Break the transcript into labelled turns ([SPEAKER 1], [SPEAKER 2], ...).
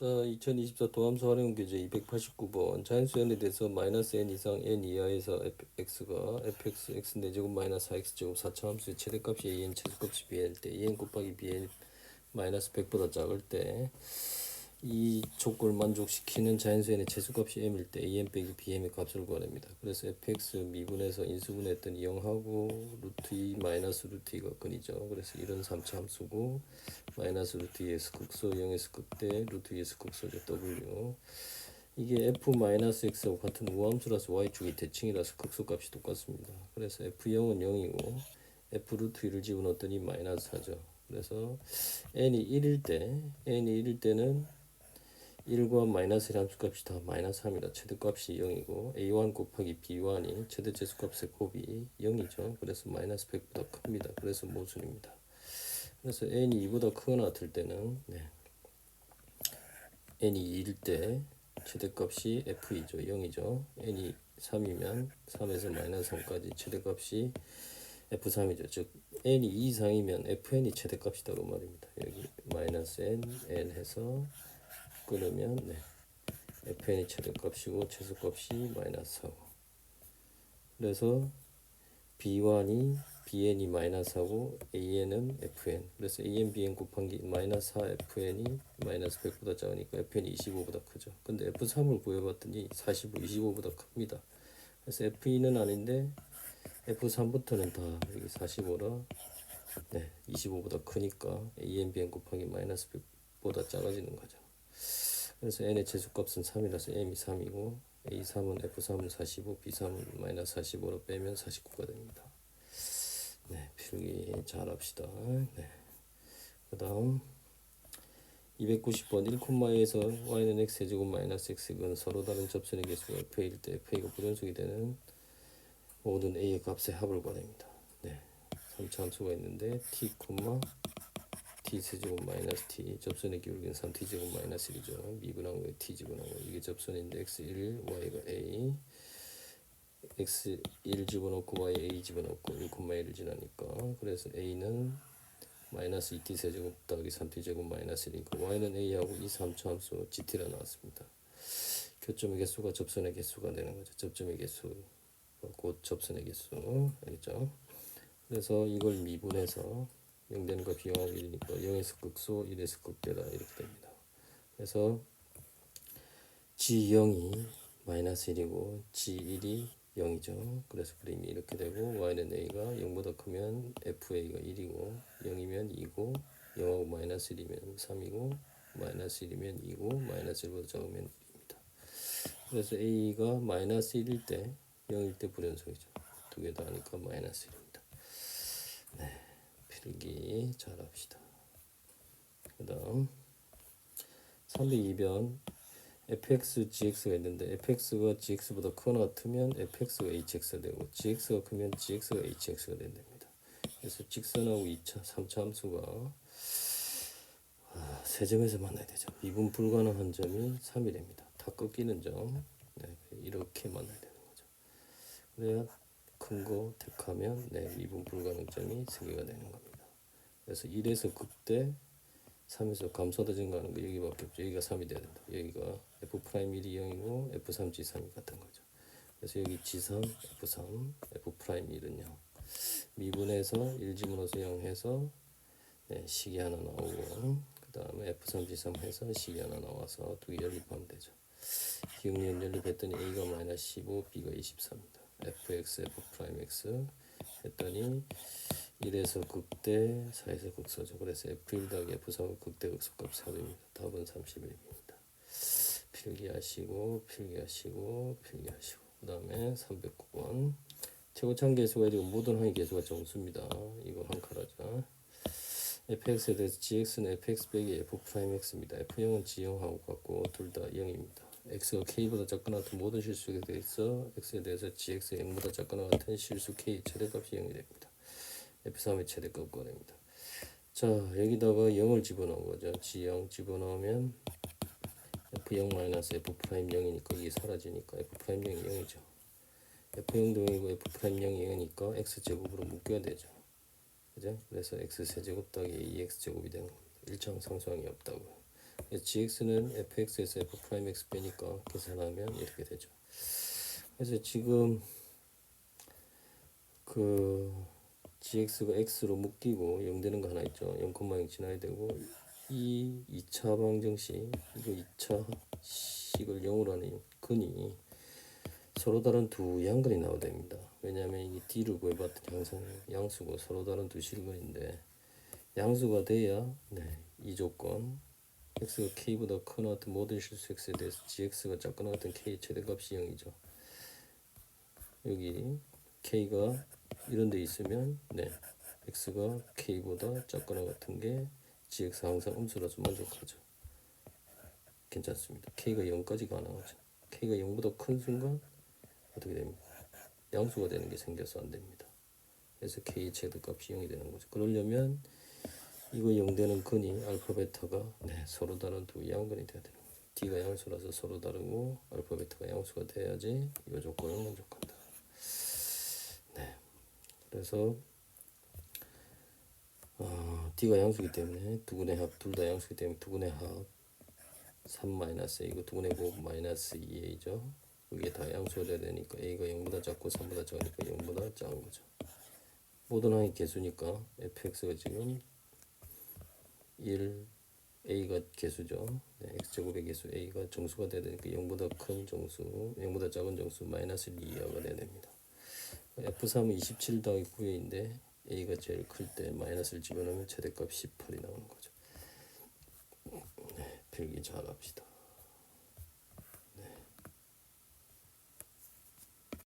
[SPEAKER 1] 자, 2024 도함수 활용 교재 289번. 자연수 n에 대해서 마이너스 n 이상 n 이하에서 fx가 fx x 내제곱 마이너스 4x 제곱 4차 함수의 최대값이 an 최소값이 bn일 때 an 곱하기 bn 마이너스 100보다 작을 때 이 조건을 만족시키는 자연수 n의 최소값이 m일 때 an 빼기 bm의 값을 구하랍니다. 그래서 fx 미분해서 인수분해했더니 0하고 루트 2 마이너스 루트 2가 근이죠. 그래서 이런 3차 함수고 마이너스 루트 2에서 극소 0에서 극대 루트 2에서 극소죠 w 이게 f 마이너스 x하고 같은 우함수라서 y축이 대칭이라서 극소값이 똑같습니다 그래서 f0은 0이고 f 루트 2를 집어넣었더니 마이너스 4죠 그래서 n이 1일 때 n이 1일 때는 1과 마이너스 1 함수 값이 다 마이너스 3이라 최대값이 0이고 a1 곱하기 b1이 최대 제수값의 곱이 0이죠. 그래서 마이너스 100보다 큽니다. 그래서 모순입니다. 그래서 n이 2보다 크거나 같을 때는 네. n이 2일 때 최대값이 f이죠. 0이죠. N이 3이면 3에서 마이너스 3까지 최대값이 f3이죠. 즉 n이 2 이상이면 fn이 최대값이다고 말입니다. 여기 마이너스 n n 해서 끊으면 네. fn이 최대값이고 최소값이 마이너스 4고. 그래서 b1이 bn이 마이너스 하고 an은 fn. 그래서 an bn 곱한기 마이너스 4 fn이 마이너스 100보다 작으니까 fn이 25보다 크죠. 근데 f3을 구해봤더니 45 25보다 큽니다. 그래서 f2는 아닌데 f3부터는 다 여기 45라 네 25보다 크니까 an bn 곱하기 마이너스 100보다 작아지는 거죠 그래서 n의 최소값은 3이라서 m이 3이고 a3은 f3은 45 b3은 마이너스 45로 빼면 49가 됩니다 네, 필기 잘 합시다. 네. 그 다음 290번 1콤마에서 y는 x 제곱 마이너스 x는 서로 다른 접선의 개수가 f일 때 fa가 불연속이 되는 모든 a의 값의 합을 구하랍니다. 네. 3차 함수가 있는데 t, t 세제곱 마이너스 t 접선의 기울기는 3t 제곱 마이너스 1이죠. 미분한 거에 t 지분한 거 이게 접선인데 x1 y가 a x 1 집어넣고 y a 집어넣고 1,1을 지나니까 그래서 a는 마이너스 2t 세제곱 더하기 3t 제곱 마이너스 1이고 y는 a하고 이 3차 함수 gt라 나왔습니다. 교점의 개수가 접선의 개수가 되는 거죠. 접점의 개수 곧 접선의 개수 알겠죠? 그래서 이걸 미분해서 0 되는 거 비용하고 1이니까 0에서 극소 1에서 극대다 이렇게 됩니다. 그래서 g0이 마이너스 1이고 g1이 0이죠. 그래서 그림이 이렇게 되고 y는 a가 0보다 크면 fa가 1이고 0이면 2고 0하고 마이너스 1이면 3이고 마이너스 1이면 2고 마이너스 1보다 작으면 1입니다. 그래서 a가 마이너스 1일 때 0일 때 불연속이죠. 두 개 다 하니까 마이너스 1입니다. 네, 필기 잘 합시다. 그 다음 302번 fx, gx가 있는데 fx가 gx보다 크거나 같으면 fx가 hx가 되고 gx가 크면 gx가 hx가 된답니다. 그래서 직선하고 2차, 3차 함수가 아, 세 점에서 만나야 되죠. 미분 불가능한 점이 3이 됩니다. 다 꺾이는 점 네, 이렇게 만나야 되는 거죠. 그래야 큰 거 택하면 네, 미분 불가능점이 3개가 되는 겁니다. 그래서 1에서 극대 3에서 감소하다 증가하는 거 여기밖에 없죠. 여기가 3이 돼야 된다. 여기가 f 프라임 1이 0이고 f 3 g 3이 같은 거죠. 그래서 여기 g3 f3 f 프라임 1은 0 미분해서 1 집어넣어서 0 해서 네, 식이 하나 나오고 그 다음에 f3 g3 해서 식이 하나 나와서 두 개 연립하면 되죠. 기억력 연립했더니 a가 마이너스 15 b가 24입니다. fx f 프라임 x 했더니 1에서 극대, 4에서 극소죠. 그래서 F1 더하기 F4가 극대 극소값 4입니다. 답은 31입니다. 필기하시고 필기하시고 필기하시고 그 다음에 309번 최고참 개수가 지금 모든 항의 개수가 정수입니다. 이거 한 칸하죠. fx에 대해서 gx는 fx 빼기 f 프라임 x입니다. f0은 g0하고 같고 둘 다 0입니다. x가 k보다 작거나 같은 모든 실수에 대해서 x에 대해서 gx 0보다 작거나 같은 실수 k 최대값이 0이 됩니다. F3의 최대값 꺼냅니다. 자 여기다가 0을 집어넣은 거죠. G0 집어넣으면 F0 마이너스 F 프라임 0이니까 이게 사라지니까 F 프라임 0이 0이죠. F0도 0이고 F 프라임 0이 0이니까 X 제곱으로 묶여야 되죠. 그죠? 그래서 X 세제곱 더하기 2X 제곱이 되는 겁니다. 일정 상수항이 없다고요. gx는 fx에서 f 프라임 x 빼니까 계산하면 이렇게 되죠. 그래서 지금 그 gx가 x로 묶이고 0 되는 거 하나 있죠. 0,0 지나야 되고 이 2차 방정식 이거 2차 식을 0으로 하는 근이 서로 다른 두 양근이 나와야 됩니다. 왜냐하면 이 d를 구해봤던 양성 양수고 서로 다른 두 실근인데 양수가 돼야 네, 이 조건 x가 k보다 크나 같은 모든 실수 x에 대해서 gx가 작거나 같은 k 최대값이 0이죠. 여기 k가 이런 데 있으면 네 x가 k보다 작거나 같은 게 gx 항상 음수라서 만족하죠. 괜찮습니다. k가 0까지 가능하죠. k가 0보다 큰 순간 어떻게 됩니까? 양수가 되는 게 생겨서 안 됩니다. 그래서 k 제드 값이 0이 되는 거죠. 그러려면 이거 0 되는 근이 알파 베타가 네, 서로 다른 두 양근이 돼야 되는 거죠. d가 양수라서 서로 다르고 알파 베타가 양수가 돼야지 이 조건을 만족한다. 네. 그래서 어, d가 양수기 때문에 두근의 합 둘 다 양수기 때문에 두근의 합 3 마이너스 이거 두근의 곱 마이너스 2a죠. 이게 다 양수가 돼야 되니까 a가 0보다 작고 3보다 작으니까 0보다 작은 거죠. 모든 항이 개수니까 fx가 지금 1 a가 개수죠. 네, x제곱의 개수 a가 정수가 돼야 되니까 0보다 큰 정수, 0보다 작은 정수 마이너스 2 이하가 돼야 됩니다. F3은 27 더하기 9회인데 A가 제일 클 때 마이너스를 집어넣으면 최대값 18이 나오는 거죠. 네, 필기 잘 합시다.